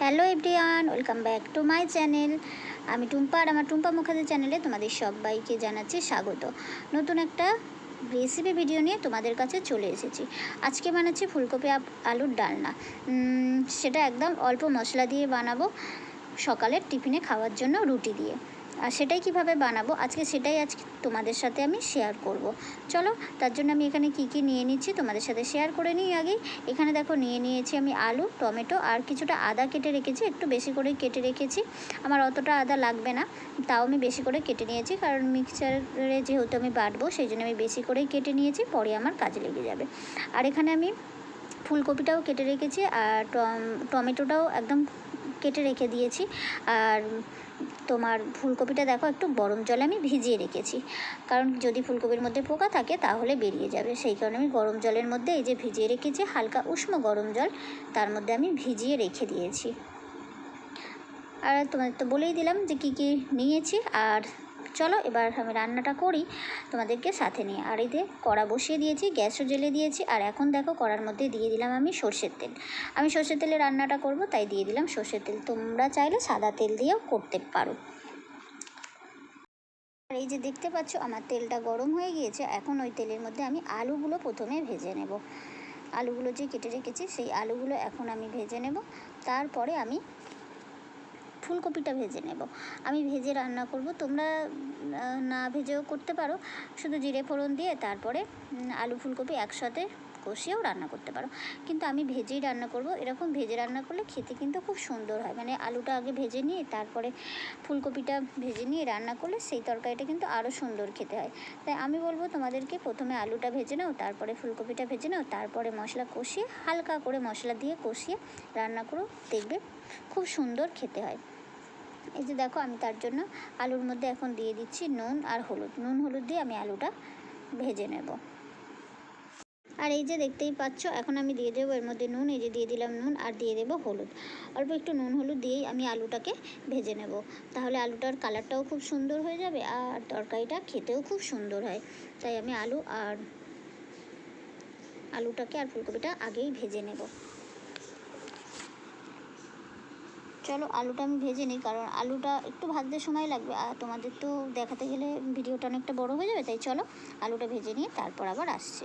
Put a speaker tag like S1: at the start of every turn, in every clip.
S1: Hello everyone, welcome back to my channel. আমি টুম্পা আর আমার টুম্পা মুখার্জি চ্যানেলে তোমাদের সবাইকে জানাচ্ছি স্বাগত। নতুন একটা রেসিপি ভিডিও নিয়ে তোমাদের কাছে চলে এসেছি। আজকে বানাচ্ছি ফুলকপি আলুর ডালনা। সেটা একদম অল্প মশলা দিয়ে বানাবো সকালের টিফিনে খাওয়ার জন্য রুটি দিয়ে। আর সেটাই কীভাবে বানাবো? আজকে সেটাই আজকে তোমাদের সাথে আমি শেয়ার করব। চলো, তার জন্য আমি এখানে কি কি নিয়ে নিচ্ছি তোমাদের সাথে শেয়ার করে নিই আগেই। এখানে দেখো, নিয়ে নিয়েছি আমি আলু, টমেটো আর কিছুটা আদা কেটে রেখেছি। একটু বেশি করে কেটে রেখেছি। আমার অতটা আদা লাগবে না, তাও আমি বেশি করে কেটে নিয়েছি। কারণ মিক্সচারে যেহেতু আমি বাটবো, সেই জন্য আমি বেশি করেই কেটে নিয়েছি, পরে আমার কাজে লেগে যাবে। আর এখানে আমি ফুলকপিটাও কেটে রেখেছি, আর টম- টমেটোটাও একদম কেটে রেখে দিয়েছি। আর তোমার ফুলকপিটা দেখো একটু গরম জলে আমি ভিজিয়ে রেখেছি। কারণ যদি ফুলকপির মধ্যে পোকা থাকে তাহলে বেরিয়ে যাবে। সেই কারণে আমি গরম জলের মধ্যে এই যে ভিজিয়ে রেখেছি, হালকা উষ্ণ গরম জল, তার মধ্যে আমি ভিজিয়ে রেখে দিয়েছি। আর তোমাদের তো বলেই দিলাম যে কী কী নিয়েছি। আর চলো এবার আমি রান্নাটা করি, তোমাদেরকে সাথে নিয়ে। আর যে কড়া বসিয়ে দিয়েছি, গ্যাসও জ্বেলে দিয়েছি, আর এখন দেখো কড়ার মধ্যে দিয়ে দিলাম আমি সর্ষের তেল। আমি সর্ষের তেলে রান্নাটা করব, তাই দিয়ে দিলাম সর্ষের তেল। তোমরা চাইলে সাদা তেল দিয়েও করতে পারো। আর এই যে দেখতে পাচ্ছ, আমার তেলটা গরম হয়ে গিয়েছে, এখন ওই তেলের মধ্যে আমি আলুগুলো প্রথমে ভেজে নেব। আলুগুলো যে কেটে রেখেছি, সেই আলুগুলো এখন আমি ভেজে নেব। তারপরে আমি ফুলকপিটা ভেজে নেব। আমি ভেজে রান্না করব। তোমরা না ভেজেও করতে পারো। শুধু জিরে ফোড়ন দিয়ে তারপরে আলু ফুলকপি একসাথে কষিয়েও রান্না করতে পারো। কিন্তু আমি ভেজেই রান্না করব। এরকম ভেজে রান্না করলে খেতে কিন্তু খুব সুন্দর হয়। মানে আলুটা আগে ভেজে নিয়ে, তারপরে ফুলকপিটা ভেজে নিয়ে রান্না করলে সেই তরকারিটা কিন্তু আরও সুন্দর খেতে হয়। তাই আমি বলব, তোমাদেরকে প্রথমে আলুটা ভেজে নাও, তারপরে ফুলকপিটা ভেজে নাও, তারপরে মশলা কষিয়ে, হালকা করে মশলা দিয়ে কষিয়ে রান্না করো। দেখবে খুব সুন্দর খেতে হয়। এই যে দেখো আমি তার জন্য আলুর মধ্যে এখন দিয়ে দিচ্ছি নুন আর হলুদ। নুন, হলুদ দিয়ে আমি আলুটা ভেজে নেব। আর এই যে দেখতেই পাচ্ছ, এখন আমি দিয়ে দেবো এর মধ্যে নুন, এই যে দিয়ে দিলাম নুন আর দিয়ে দেবো হলুদ। অল্প একটু নুন, হলুদ দিয়েই আমি আলুটাকে ভেজে নেব। তাহলে আলুটার কালারটাও খুব সুন্দর হয়ে যাবে আর তরকারিটা খেতেও খুব সুন্দর হয়। তাই আমি আলু আর আলুটাকে আর ফুলকপিটা আগেই ভেজে নেব। চলো আলুটা আমি ভেজে নিই, কারণ আলুটা একটু ভাজতে সময় লাগবে। আর তোমাদের তো দেখাতে গেলে ভিডিওটা অনেকটা বড় হয়ে যাবে, তাই চলো আলুটা ভেজে নিয়ে তারপর আবার আসছে।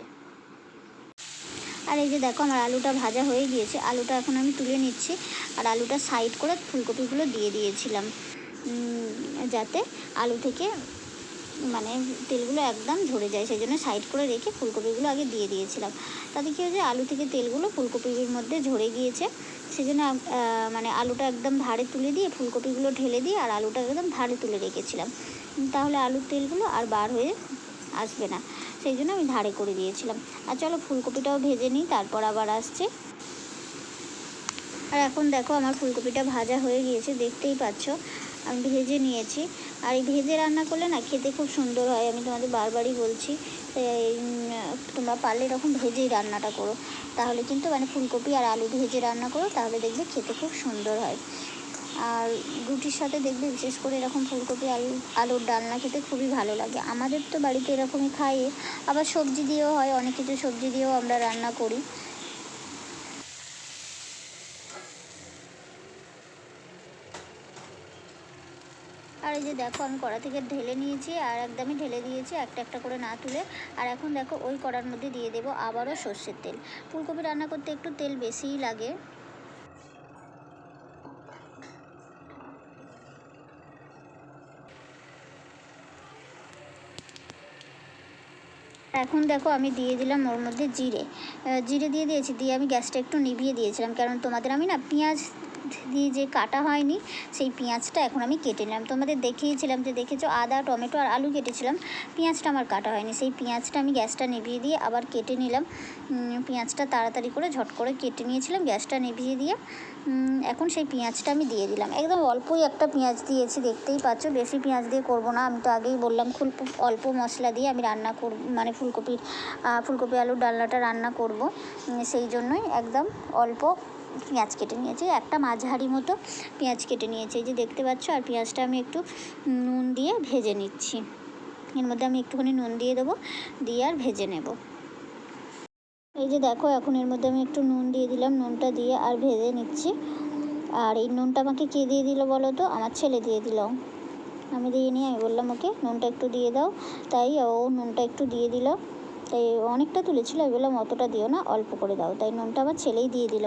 S1: আর এই যে দেখো আমার আলুটা ভাজা হয়ে গিয়েছে, আলুটা এখন আমি তুলে নিচ্ছি। আর আলুটা সাইড করে ফুলকপিগুলো দিয়ে দিয়েছিলাম যাতে আলু থেকে মানে তেলগুলো একদম ঝরে যায়, সেই জন্য সাইড করে রেখে ফুলকপিগুলো আগে দিয়ে দিয়েছিলাম। তাতে কী হয়েছে, আলু থেকে তেলগুলো ফুলকপির মধ্যে ঝরে গিয়েছে। সেই জন্য মানে আলুটা একদম ধারে তুলে দিয়ে, ফুলকপিগুলো ঢেলে দিয়ে আর আলুটা একদম ধারে তুলে রেখেছিলাম। তাহলে আলুর তেলগুলো আর বার হয়ে আসবে না। সেই জন্য আমি ধারে করে দিয়েছিলাম। আর চলো ফুলকপিটাও ভেজে নিই, তারপর আবার আসছে। আর এখন দেখো, আমার ফুলকপিটা ভাজা হয়ে গিয়েছে, দেখতেই পাচ্ছ। আমি ভেজে নিয়েছি। আর এই ভেজে রান্না করলে না খেতে খুব সুন্দর হয়, আমি তোমাদের বারবারই বলছি। তোমরা পারলে এরকম ভেজেই রান্নাটা করো। তাহলে কিন্তু মানে ফুলকপি আর আলু ভেজে রান্না করো, তাহলে দেখবে খেতে খুব সুন্দর হয়। আর রুটির সাথে দেখবে বিশেষ করে এরকম ফুলকপি আলু, আলুর ডালনা খেতে খুবই ভালো লাগে। আমাদের তো বাড়িতে এরকমই খাই। আবার সবজি দিয়েও হয়, অনেক কিছু সবজি দিয়েও আমরা রান্না করি। আর এই যে দেখো, আমি কড়া থেকে ঢেলে নিয়েছি আর একদমই ঢেলে দিয়েছি, একটা একটা করে না তুলে। আর এখন দেখো, ওই কড়ার মধ্যে দিয়ে দেবো আবারও সর্ষের তেল। ফুলকপি রান্না করতে একটু তেল বেশিই লাগে। এখন দেখো, আমি দিয়ে দিলাম ওর মধ্যে জিরে। জিরে দিয়ে দিয়েছি, দিয়ে আমি গ্যাসটা একটু নিভিয়ে দিয়েছিলাম, কারণ তোমাদের আমি না পেঁয়াজ দিয়ে যে কাটা হয়নি, সেই পেঁয়াজটা এখন আমি কেটে নিলাম। তোমাদের দেখিয়েছিলাম যে দেখেছ, আদা, টমেটো আর আলু কেটেছিলাম। পেঁয়াজটা আমার কাটা হয়নি। সেই পেঁয়াজটা আমি গ্যাসটা নিভিয়ে দিয়ে আবার কেটে নিলাম। পেঁয়াজটা তাড়াতাড়ি করে ঝট করে কেটে নিয়েছিলাম, গ্যাসটা নিভিয়ে দিয়ে। এখন সেই পেঁয়াজটা আমি দিয়ে দিলাম। একদম অল্পই একটা পেঁয়াজ দিয়েছি, দেখতেই পাচ্ছ। বেশি পেঁয়াজ দিয়ে করব না, আমি তো আগেই বললাম খুব অল্প মশলা দিয়ে আমি রান্না করব মানে ফুলকপির ফুলকপি আলুর ডালনাটা রান্না করব। সেই জন্যই একদম অল্প পেঁয়াজ কেটে নিয়েছি, একটা মাঝারি মতো পেঁয়াজ কেটে নিয়েছি। এই যে দেখতে পাচ্ছ, আর পেঁয়াজটা আমি একটু নুন দিয়ে ভেজে নিচ্ছি। এর মধ্যে আমি একটুখানি নুন দিয়ে দেবো, দিয়ে আর ভেজে নেব। এই যে দেখো, এখন এর মধ্যে আমি একটু নুন দিয়ে দিলাম, নুনটা দিয়ে আর ভেজে নিচ্ছি। আর এই নুনটা আমাকে কে দিয়ে দিল বলো তো? আমার ছেলে দিয়ে দিল। আমি দিয়ে নিয়ে আমি বললাম, ওকে, নুনটা একটু দিয়ে দাও। তাই ও নুনটা একটু দিয়ে দিল। তাই অনেকটা তুলেছিল, আমি বললাম, অতটা দিও না, অল্প করে দাও। তাই নুনটা আমার ছেলেই দিয়ে দিল।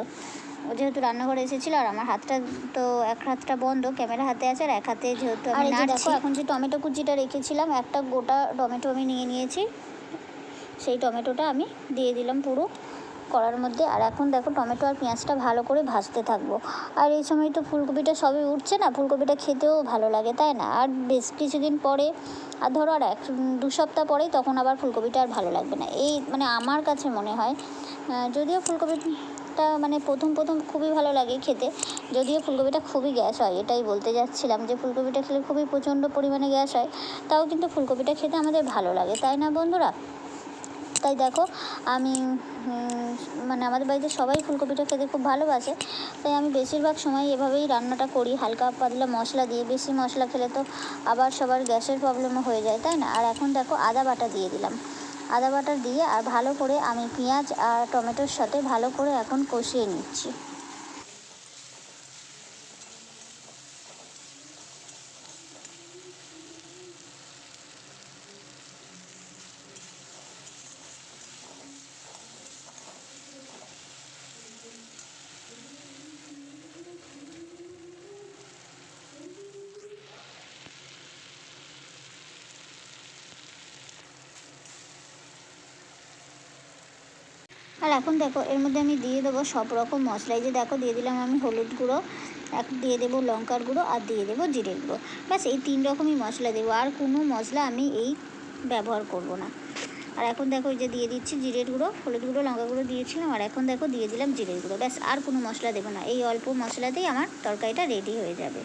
S1: ও যেহেতু রান্নাঘরে এসেছিল আর আমার হাতটা তো এক হাতটা বন্ধ ক্যামেরা হাতে আছে আর এক হাতে যেহেতু আমি দেখো এখন যে টমেটো কুচিটা রেখেছিলাম একটা গোটা টমেটো আমি নিয়ে নিয়েছি। সেই টমেটোটা আমি দিয়ে দিলাম পুরো করার মধ্যে। আর এখন দেখো টমেটো আর পেঁয়াজটা ভালো করে ভাজতে থাকব। আর এই সময় তো ফুলকপিটা সবই উঠছে না ফুলকপিটা খেতেও ভালো লাগে তাই না? আর বেশ কিছুদিন পরে আর ধরো আর এক দু সপ্তাহ পরেই তখন আবার ফুলকপিটা আর ভালো লাগবে না। এই মানে আমার কাছে মনে হয় যদিও যদিও ফুলকপিটা মানে প্রথম প্রথম খুবই ভালো লাগে খেতে। যদিও ফুলকপিটা খুবই গ্যাস হয়, এটাই বলতে যাচ্ছিলাম যে ফুলকপিটা খেলে খুবই প্রচণ্ড পরিমাণে গ্যাস হয়, তাও কিন্তু ফুলকপিটা খেতে আমাদের ভালো লাগে, তাই না বন্ধুরা? তাই দেখো, আমি মানে আমাদের বাড়িতে সবাই ফুলকপিটা খেতে খুব ভালোবাসে, তাই আমি বেশিরভাগ সময় এভাবেই রান্নাটা করি, হালকা পাতলা মশলা দিয়ে, বেশি মশলা খেলে তো আবার সবার গ্যাসের প্রবলেমও হয়ে যায়, তাই না? আর এখন দেখো আদা বাটা দিয়ে দিলাম। আদা বাটা দিয়ে আর ভালো করে আমি পেঁয়াজ আর টমেটোর সাথে ভালো করে এখন কষিয়ে নিচ্ছি। আর এখন দেখো, এর মধ্যে আমি দিয়ে দেবো সব রকম মশলাই যে দেখো, দিয়ে দিলাম আমি হলুদ গুঁড়ো, এক দিয়ে দেবো লঙ্কার গুঁড়ো, আর দিয়ে দেবো জিরে গুঁড়ো। ব্যাস, এই তিন রকমই মশলা দেবো। আর কোনো মশলা আমি এই ব্যবহার করব না। আর এখন দেখো, এই যে দিয়ে দিচ্ছি জিরের গুঁড়ো, হলুদ গুঁড়ো, লঙ্কা গুঁড়ো দিয়েছিলাম, আর এখন দেখো, দিয়ে দিলাম জিরের গুঁড়ো। ব্যাস, আর কোনো মশলা দেবো না। এই অল্প মশলাতেই আমার তরকারিটা রেডি হয়ে যাবে।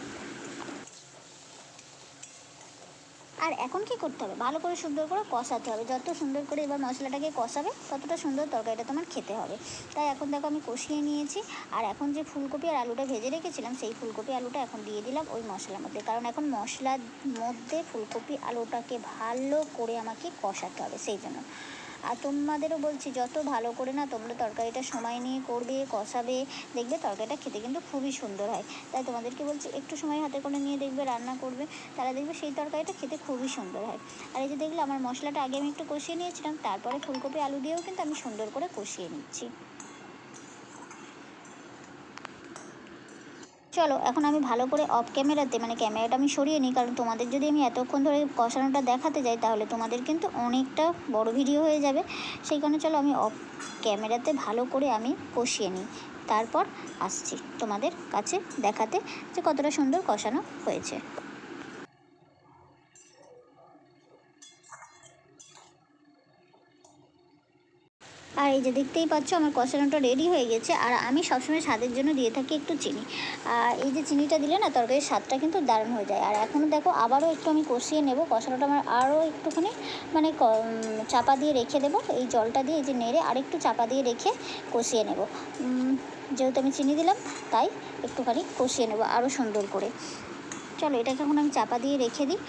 S1: আর এখন কি করতে হবে? ভালো করে সুন্দর করে কষাতে হবে। যত সুন্দর করে এবার মশলাটাকে কষাবে, ততটা সুন্দর তরকারিটা তোমার খেতে হবে। তাই এখন দেখো আমি কষিয়ে নিয়েছি। আর এখন যে ফুলকপি আর আলুটা ভেজে রেখেছিলাম, সেই ফুলকপি আলুটা এখন দিয়ে দিলাম ওই মশলার মধ্যে। কারণ এখন মশলার মধ্যে ফুলকপি আলুটাকে ভালো করে আমাকে কষাতে হবে, সেই জন্য। আর তোমাদেরও বলছি, যত ভালো করে না তোমরা তরকারিটা সময় নিয়ে করবে, কষাবে, দেখবে তরকারিটা খেতে কিন্তু খুবই সুন্দর হয়। তাই তোমাদেরকে বলছি, একটু সময় হাতে করে নিয়ে দেখবে, রান্না করবে তারা দেখবে সেই তরকারিটা খেতে খুবই সুন্দর হয়। আর এই যে দেখলে, আমার মশলাটা আগে আমি একটু কষিয়ে নিয়েছিলাম, তারপরে ফুলকপি, আলু দিয়েও কিন্তু আমি সুন্দর করে কষিয়ে নিচ্ছি। চলো, এখন আমি ভালো করে অফ ক্যামেরাতে মানে ক্যামেরাটা আমি সরিয়ে নিই, কারণ তোমাদের যদি আমি এতক্ষণ ধরে কষানোটা দেখাতে যাই, তাহলে তোমাদের কিন্তু অনেকটা বড় ভিডিও হয়ে যাবে। সেই কারণে চলো, আমি অফ ক্যামেরাতে ভালো করে আমি কষিয়ে নিই। তারপর আসছি তোমাদের কাছে দেখাতে যে কতটা সুন্দর কষানো হয়েছে। আর এই যে দেখতেই পাচ্ছ, আমার কষানোটা রেডি হয়ে গেছে আর আমি সবসময় স্বাদের জন্য দিয়ে থাকি একটু চিনি। আর এই যে চিনিটা দিলে না তরকারির স্বাদটা কিন্তু দারুণ হয়ে যায়। আর এখনও দেখো আবারও একটু আমি কষিয়ে নেব। কষানোটা আমার আরও একটুখানি মানে চাপা দিয়ে রেখে দেবো। এই জলটা দিয়ে এই যে নেড়ে আরেকটু চাপা দিয়ে রেখে কষিয়ে নেব। যেহেতু আমি চিনি দিলাম, তাই একটুখানি কষিয়ে নেব আরও সুন্দর করে। চলো এটাকে এখন আমি চাপা দিয়ে রেখে দিই।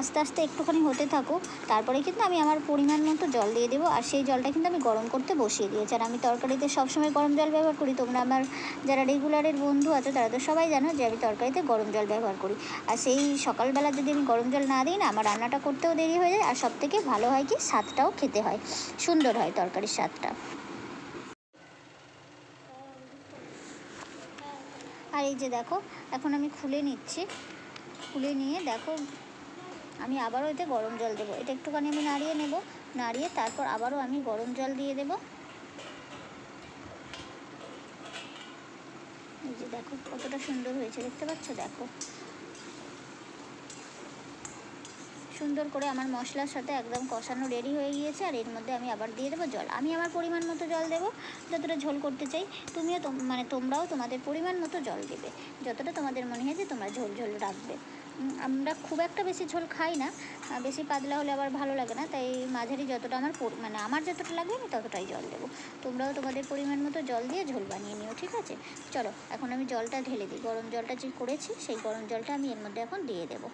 S1: আস্তে আস্তে একটুখানি হতে থাকুক, তারপরে কিন্তু আমি আমার পরিমাণ মতো জল দিয়ে দেবো, আর সেই জলটা কিন্তু আমি গরম করতে বসিয়ে দিয়েছি। আর আমি তরকারিতে সবসময় গরম জল ব্যবহার করি, তোমরা আমার যারা রেগুলারের বন্ধু আছো, তারা তো সবাই জানো যে আমি তরকারিতে গরম জল ব্যবহার করি। আর সেই সকালবেলা যদি আমি গরম জল না দিই না, আমার রান্নাটা করতেও দেরি হয়ে যায়, আর সব থেকে ভালো হয় কি, স্বাদটাও খেতে হয়, সুন্দর হয় তরকারির স্বাদটা। আর এই যে দেখো, এখন আমি খুলে নিচ্ছি, খুলে নিয়ে দেখো আমি আবারও এতে গরম জল দেবো। এটা একটুখানি আমি নাড়িয়ে নেব। নাড়িয়ে তারপর আবারও আমি গরম জল দিয়ে দেবো। এই যে দেখো, কতটা সুন্দর হয়েছে। দেখতে পাচ্ছ? দেখো। সুন্দর করে আমার মশলার সাথে একদম কষানো রেডি হয়ে গিয়েছে আর এর মধ্যে আমি আবার দিয়ে দেবো জল। আমি আমার পরিমাণ মতো জল দেবো, যতটা ঝোল করতে চাই। তুমিও তোম- মানে তোমরাও তোমাদের পরিমাণ মতো জল দেবে। যতটা তোমাদের মনে হয় যে তোমরা ঝোল ঝোল রাখবে। আমরা খুব একটা বেশি ঝোল খাই না। বেশি পাতলা হলে আবার ভালো লাগে না। তাই মাঝারি যতটা আমার মানে আমার যতটা লাগবে আমি ততটাই জল দেবো। তোমরাও তোমাদের পরিমাণ মতো জল দিয়ে ঝোল বানিয়ে নিও, ঠিক আছে? চলো, এখন আমি জলটা ঢেলে দিই। গরম জলটা যে করেছি, সেই গরম জলটা আমি এর মধ্যে এখন দিয়ে দেবো।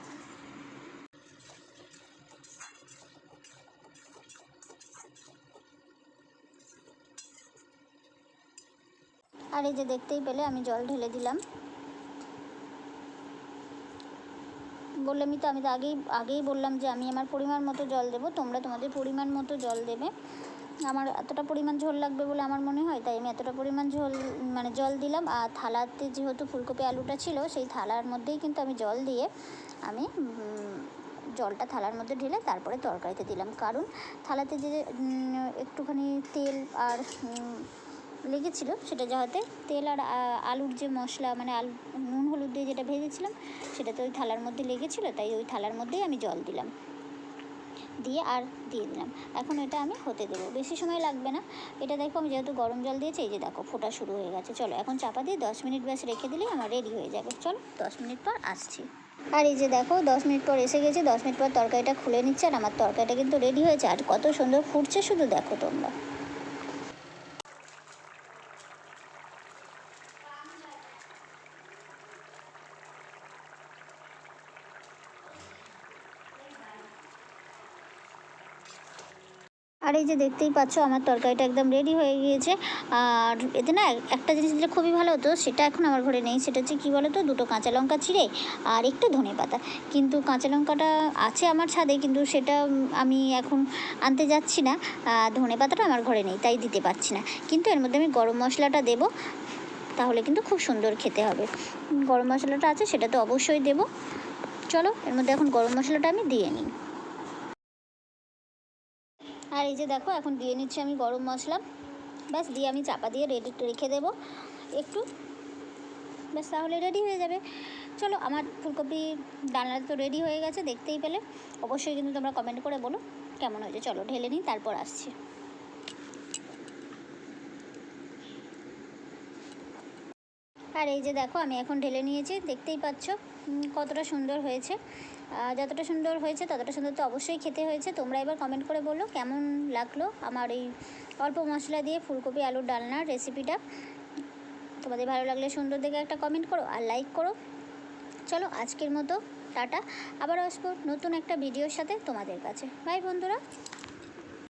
S1: আর এই যে দেখতেই পেলে, আমি জল ঢেলে দিলাম। বললামই তো, আমি তো আগেই আগেই বললাম যে আমি আমার পরিমাণ মতো জল দেবো, তোমরা তোমাদের পরিমাণ মতো জল দেবে। আমার এতটা পরিমাণ ঝোল লাগবে বলে আমার মনে হয়, তাই আমি এতটা পরিমাণ ঝোল মানে জল দিলাম। আর থালাতে যেহেতু ফুলকপি আলুটা ছিল, সেই থালার মধ্যেই কিন্তু আমি জল দিয়ে আমি জলটা থালার মধ্যে ঢেলে তারপরে তরকারিতে দিলাম। কারণ থালাতে যে একটুখানি তেল আর লেগেছিলো, সেটা যাতে তেল আর আলুর যে মশলা মানে আলু, নুন, হলুদ দিয়ে যেটা ভেজেছিলাম সেটা তো ওই থালার মধ্যে লেগেছিলো, তাই ওই থালার মধ্যেই আমি জল দিলাম। দিয়ে আর দিয়ে দিলাম। এখন এটা আমি হতে দেবো। বেশি সময় লাগবে না। এটা দেখো, আমি যেহেতু গরম জল দিয়েছি, এই যে দেখো, ফোটা শুরু হয়ে গেছে। চলো, এখন চাপা দিয়ে দশ মিনিট ব্যাস রেখে দিলেই আমার রেডি হয়ে যাবে। চলো, দশ মিনিট পর আসছি। আর এই যে দেখো, দশ মিনিট পর এসে গেছি, দশ মিনিট পর তরকারিটা খুলে নিচ্ছে, আর আমার তরকারিটা কিন্তু রেডি হয়েছে। আর কত সুন্দর ফুটছে শুধু দেখো তোমরা। আর এই যে দেখতেই পাচ্ছ, আমার তরকারিটা একদম রেডি হয়ে গিয়েছে। আর এতে না একটা জিনিস দিলে খুবই ভালো হতো, সেটা এখন আমার ঘরে নেই, সেটা হচ্ছে কী বলো তো দুটো কাঁচা লঙ্কা চিড়ে আর একটু ধনে পাতা। কিন্তু কাঁচা লঙ্কাটা আছে আমার ছাদে, কিন্তু সেটা আমি এখন আনতে যাচ্ছি না। ধনে পাতাটা আমার ঘরে নেই, তাই দিতে পারছি না। কিন্তু এর মধ্যে আমি গরম মশলাটা দেবো, তাহলে কিন্তু খুব সুন্দর খেতে হবে। গরম মশলাটা আছে, সেটা তো অবশ্যই দেবো। চলো, এর মধ্যে এখন গরম মশলাটা আমি দিয়ে নিই। আর এই যে দেখো, এখন দিয়ে নিচ্ছি আমি গরম মশলা। ব্যাস, দিয়ে আমি চাপা দিয়ে রেডি রেখে দেবো। একটু। ব্যাস, তাহলে রেডি হয়ে যাবে। চলো, আমার ফুলকপি ডালনা তো রেডি হয়ে গেছে, দেখতেই পেলে। অবশ্যই কিন্তু তোমরা কমেন্ট করে বলো, কেমন হয়েছে? চলো, ঢেলে নিই, তারপর আসছি। আর এই যে দেখো, আমি এখন ঢেলে নিয়েছি, দেখতেই পাচ্ছ কতটা সুন্দর হয়েছে। যতটা সুন্দর হয়েছে, ততটা সুন্দর তো অবশ্যই খেতে হয়েছে। তোমরা এবার কমেন্ট করে বলো, কেমন লাগল আমার এই অল্প মশলা দিয়ে ফুলকপি আলুর ডালনার রেসিপিটা তোমাদের ভালো লাগলে সুন্দর দেখে একটা কমেন্ট করো আর লাইক করো। চলো, আজকের মতো, টাটা। আবার আসব নতুন একটা ভিডিওর সাথে তোমাদের কাছে। বাই বন্ধুরা।